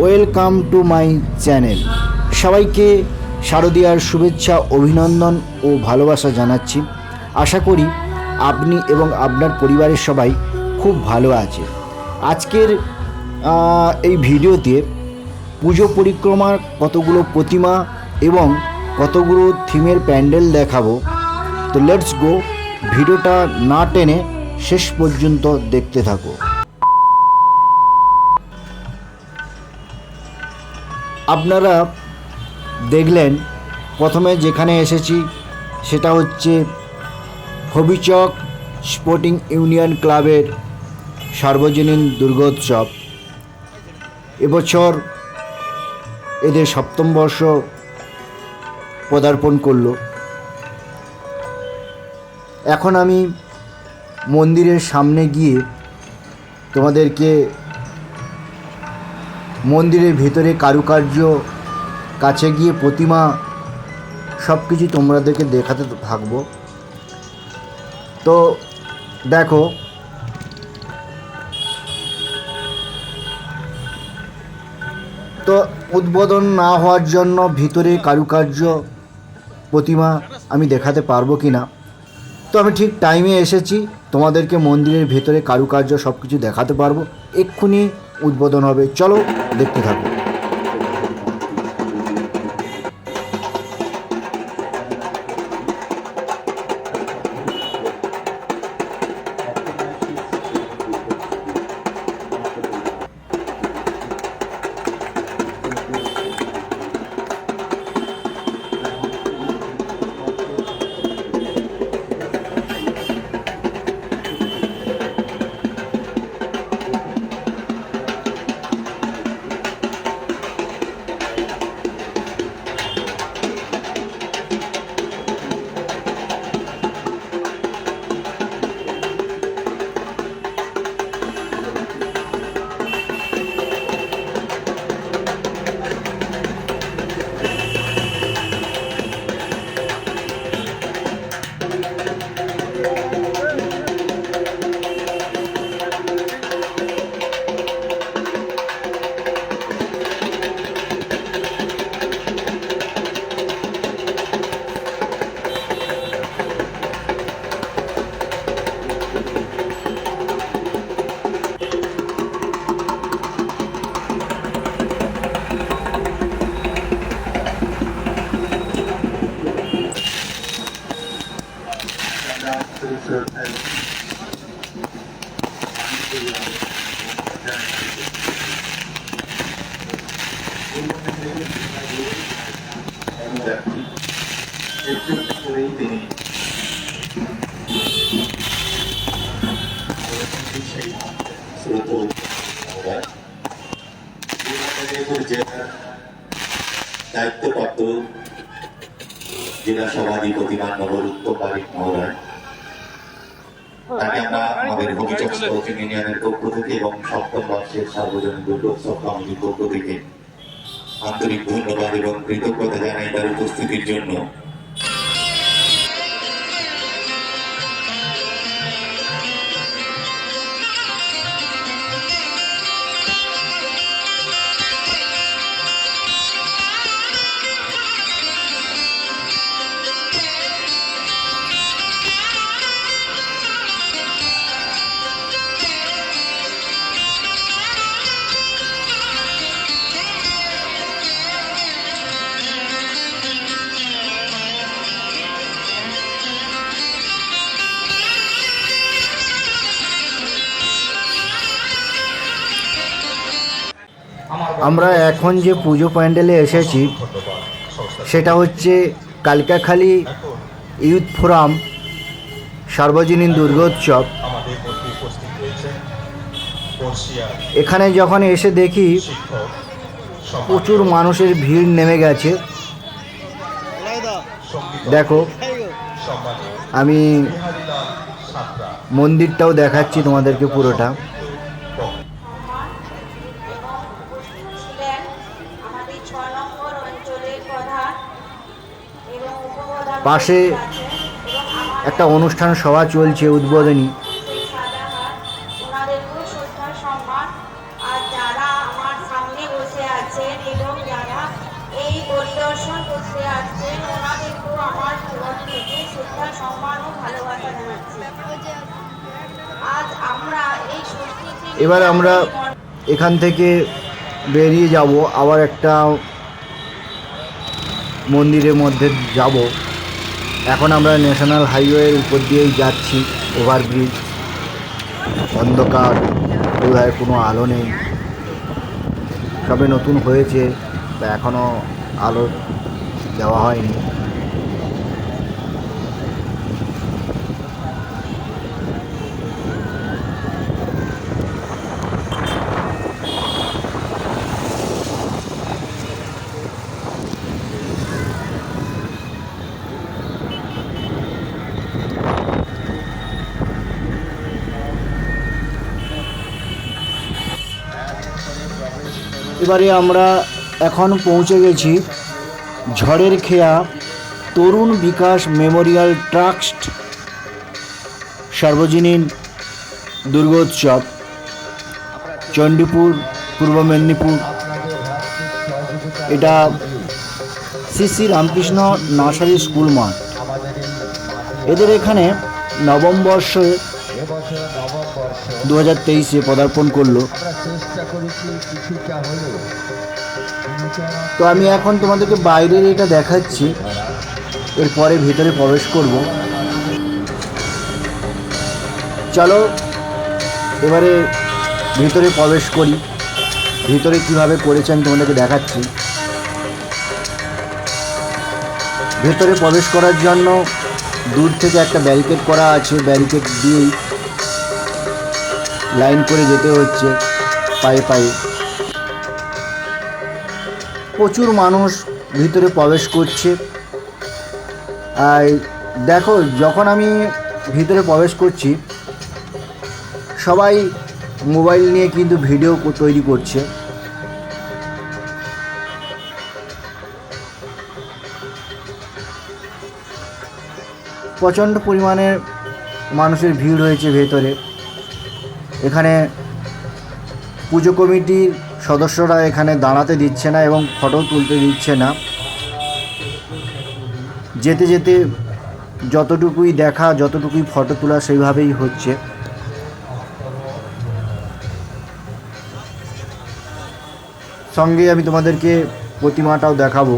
Welcome to my channel. সবাইকে শারদীয়ার শুভেচ্ছা, অভিনন্দন ও ভালোবাসা জানাচ্ছি। আশা করি আপনি এবং আপনার পরিবারের সবাই খুব ভালো আছে। আজকের এই ভিডিওতে পুজো পরিক্রমার কতগুলো প্রতিমা এবং কতগুলো থিমের প্যান্ডেল দেখাবো। তো লেটস গো, ভিডিওটা না টেনে শেষ পর্যন্ত দেখতে থাকো। আপনারা দেখলেন, প্রথমে যেখানে এসেছি সেটা হচ্ছে হবিচক স্পোর্টিং ইউনিয়ন ক্লাবের সার্বজনীন দুর্গোৎসব। এবছর এদের সপ্তম বর্ষ পদার্পণ করল। এখন আমি মন্দিরের সামনে গিয়ে তোমাদেরকে মন্দিরের ভেতরে কারুকার্য, কাছে গিয়ে প্রতিমা সব কিছু তোমাদেরকে দেখাতে থাকব। তো দেখো, তো উদ্বোধন না হওয়ার জন্য ভিতরে কারুকার্য, প্রতিমা আমি দেখাতে পারব কি না তো আমি ঠিক টাইমে এসেছি, তোমাদেরকে মন্দিরের ভেতরে কারুকার্য সব কিছু দেখাতে পারব। এক্ষুনি উদ্বোধন হবে। চলো দেখতে থাকো। দায়িত্বপ্রাপ্ত জেলা সভাধিপতি মান্যবর উত্তম বারিক মহোদয়। তাকে আমরা আমাদের স্পোর্টিং ইউনিয়নের পক্ষ থেকে এবং সপ্তম বর্ষের সার্বজনীন দুর্গোৎসব কমিটির পক্ষ থেকে আন্তরিক ধন্যবাদ এবং কৃতজ্ঞতা জানাই তার উপস্থিতির জন্য। আমরা এখন যে পুজো প্যান্ডেলে এসেছি, সেটা হচ্ছে কালকাখালী ইউথ ফোরাম, সার্বজনীন দুর্গোৎসব। এখানে যখন এসে দেখি, প্রচুর মানুষের ভিড় নেমে গেছে। দেখো, আমি মন্দিরটাও দেখাচ্ছি তোমাদেরকে পুরোটা। পাশে একটা অনুষ্ঠান সভা চলছে উদ্বোধনী। এবার আমরা এখান থেকে বেরিয়ে যাব আবার একটা মন্দিরের মধ্যে যাব। এখন আমরা ন্যাশনাল হাইওয়ের উপর দিয়েই যাচ্ছি ওভারব্রিজ অন্ধকার, বোধহয় কোনো আলো নেই। সবে নতুন হয়েছে, তা এখনও আলো দেওয়া হয়নি। এবারে আমরা এখন পৌঁছে গেছি ঝড়ের খেয়া তরুণ বিকাশ মেমোরিয়াল ট্রাস্ট সার্বজনীন দুর্গোৎসব, চণ্ডীপুর, পূর্ব মেদিনীপুর। এটা শ্রী শ্রী রামকৃষ্ণ নার্সারি স্কুল মাঠ। এদের এখানে নবম বর্ষে দু হাজার তেইশে পদার্পণ করল। তো আমি এখন তোমাদেরকে বাইরের এটা দেখাচ্ছি। এরপরে ভিতরে প্রবেশ করব। চলো, এবারে ভিতরে প্রবেশ করি। ভিতরে কীভাবে করেছে আমি তোমাদেরকে দেখাচ্ছি। ভেতরে প্রবেশ করার জন্য দূর থেকে একটা ব্যারিকেড করা আছে। ব্যারিকেড দিয়েই লাইন করে যেতে হচ্ছে। পায়ে পায়ে প্রচুর মানুষ ভিতরে প্রবেশ করছে। আর দেখো, যখন আমি ভিতরে প্রবেশ করছি, সবাই মোবাইল নিয়ে কিন্তু ভিডিও তৈরি করছে। প্রচণ্ড পরিমাণে মানুষের ভিড় হয়েছে ভেতরে। এখানে পুজো কমিটির সদস্যরা এখানে দাঁড়াতে দিচ্ছে না এবং ফটো তুলতে দিচ্ছে না। যেতে যেতে যতটুকুই দেখা, যতটুকুই ফটো তোলা সেইভাবেই হচ্ছে। সঙ্গে আমি তোমাদেরকে প্রতিমাটাও দেখাবো।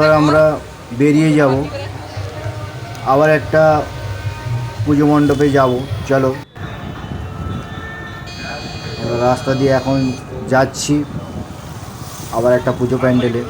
এবার আমরা বেরিয়ে যাব। আবার একটা পুজো মণ্ডপে যাব। চলো। রাস্তা দিয়ে এখন যাচ্ছি। আবার একটা পুজো প্যান্ডেলে।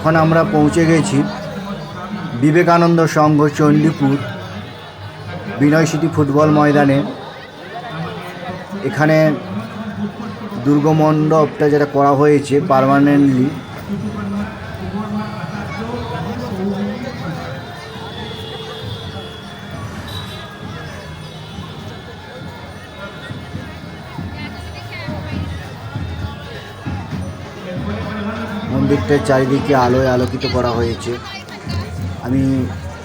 এখন আমরা পৌঁছে গেছি বিবেকানন্দ সংঘ চণ্ডীপুর বিনয় সিটি ফুটবল ময়দানে। এখানে দুর্গমণ্ডপটা যেটা করা হয়েছে পারমানেন্টলি মন্দিরটার চারিদিকে আলোয় আলোকিত করা হয়েছে। আমি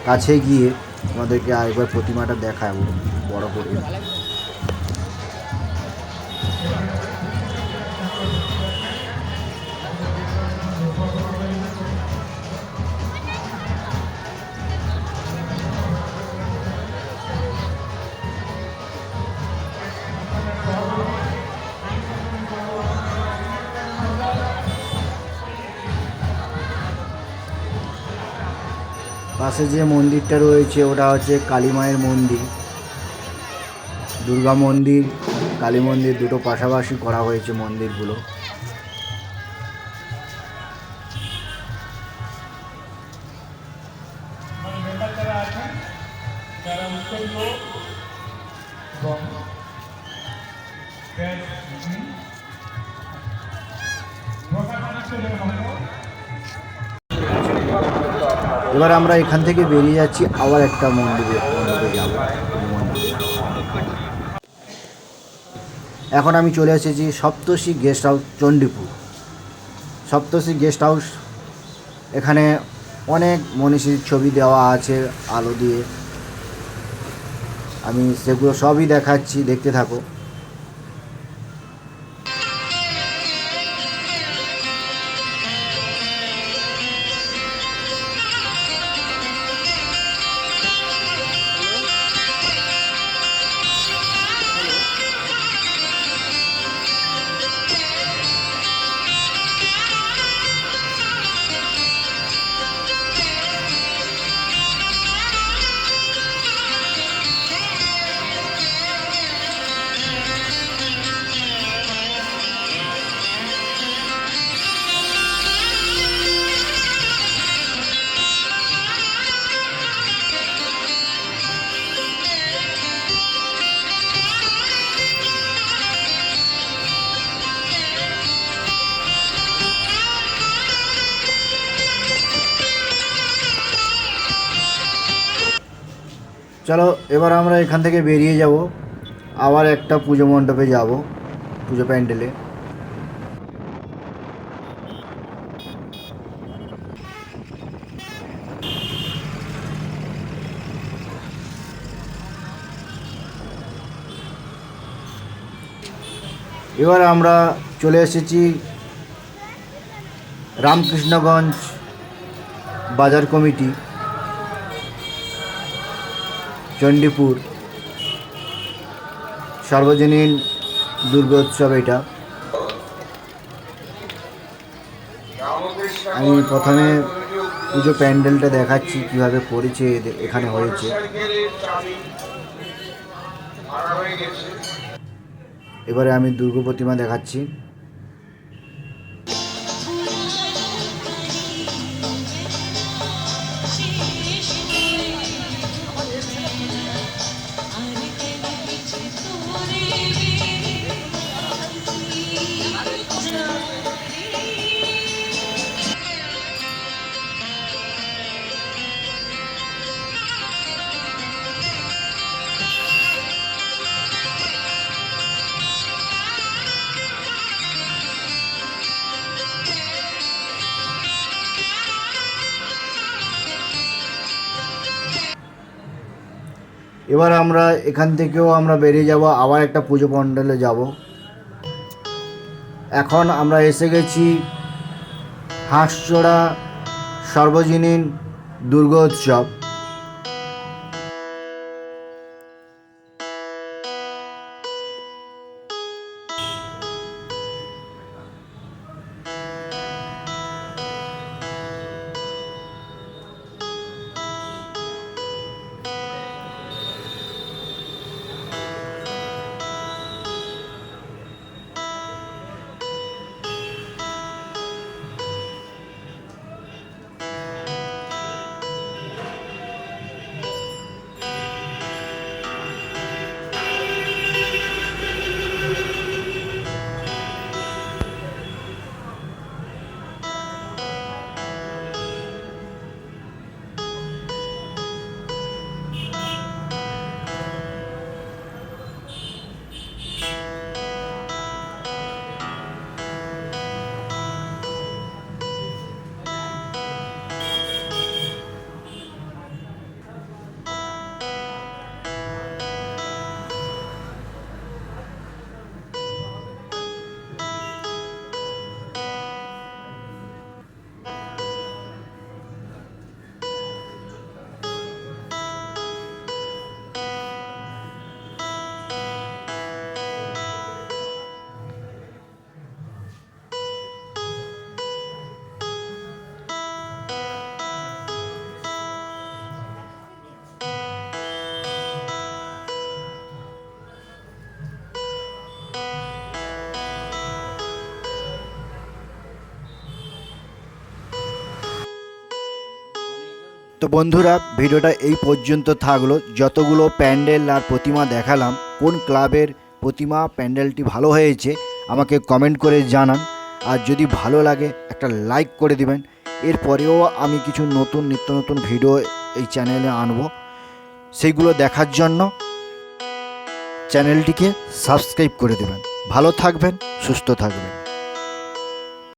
কাছে গিয়ে তোমাদেরকে আরেকবার প্রতিমাটা দেখাবো, বড় করে। পাশে যে মন্দিরটা রয়েছে, ওটা হচ্ছে কালী মায়ের মন্দির। দুর্গা মন্দির, কালী মন্দির দুটো পাশাপাশি করা হয়েছে মন্দিরগুলো। এবার আমরা এখান থেকে বেরিয়ে যাচ্ছি আবার একটা মন্দিরে এখন আমি চলে এসেছি Saptarshi guest house, Chandipur. Saptarshi guest house, এখানে অনেক মনীষীর ছবি দেওয়া আছে, আলো দিয়ে। আমি সেগুলো সবই দেখাচ্ছি, দেখতে থাকো। চলো, এবার আমরা এখান থেকে বেরিয়ে যাব। আবার একটা পুজো মণ্ডপে যাব, পুজো প্যান্ডেলে। এবার আমরা চলে এসেছি রামকৃষ্ণগঞ্জ বাজার কমিটি। চণ্ডীপুর। সর্বজনীন দুর্গোৎসব এটা। আমি প্রথমে পুজো প্যান্ডেলটা দেখাচ্ছি, কীভাবে করেছে এখানে হয়েছে। এবারে আমি দুর্গা প্রতিমা দেখাচ্ছি। এবার আমরা এখান থেকেও আমরা বেরিয়ে যাব, আবার একটা পুজো মণ্ডলে যাব। এখন আমরা এসে গেছি হাঁসচড়া সর্বজনীন দুর্গোৎসব। তো বন্ধুরা, ভিডিওটা এই পর্যন্ত থাকল। যতগুলো প্যান্ডেল আর প্রতিমা দেখালাম, কোন ক্লাবের প্রতিমা প্যান্ডেলটি ভালো হয়েছে, আমাকে কমেন্ট করে জানান। আর যদি ভালো লাগে, একটা লাইক করে দিবেন। এরপরেও আমি কিছু নতুন, নিত্য নতুন ভিডিও এই চ্যানেলে আনব। সেইগুলো দেখার জন্য চ্যানেলটিকে সাবস্ক্রাইব করে দেবেন। ভালো থাকবেন, সুস্থ থাকবেন।